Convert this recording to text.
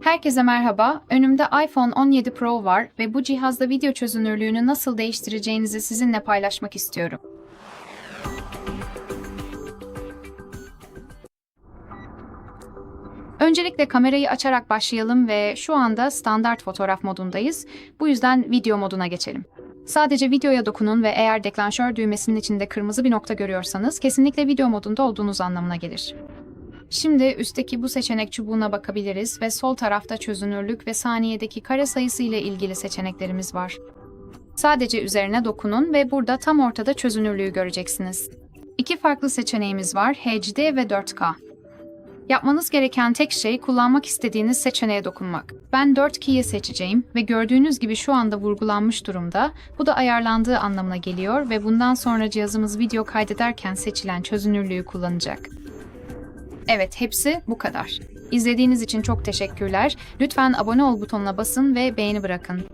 Herkese merhaba. Önümde iPhone 17 Pro var ve bu cihazda video çözünürlüğünü nasıl değiştireceğinizi sizinle paylaşmak istiyorum. Öncelikle kamerayı açarak başlayalım ve şu anda standart fotoğraf modundayız. Bu yüzden video moduna geçelim. Sadece videoya dokunun ve eğer deklanşör düğmesinin içinde kırmızı bir nokta görüyorsanız kesinlikle video modunda olduğunuz anlamına gelir. Şimdi üstteki bu seçenek çubuğuna bakabiliriz ve sol tarafta çözünürlük ve saniyedeki kare sayısı ile ilgili seçeneklerimiz var. Sadece üzerine dokunun ve burada tam ortada çözünürlüğü göreceksiniz. İki farklı seçeneğimiz var, HD ve 4K. Yapmanız gereken tek şey kullanmak istediğiniz seçeneğe dokunmak. Ben 4K'yi seçeceğim ve gördüğünüz gibi şu anda vurgulanmış durumda. Bu da ayarlandığı anlamına geliyor ve bundan sonra cihazımız video kaydederken seçilen çözünürlüğü kullanacak. Evet, hepsi bu kadar. İzlediğiniz için çok teşekkürler. Lütfen abone ol butonuna basın ve beğeni bırakın.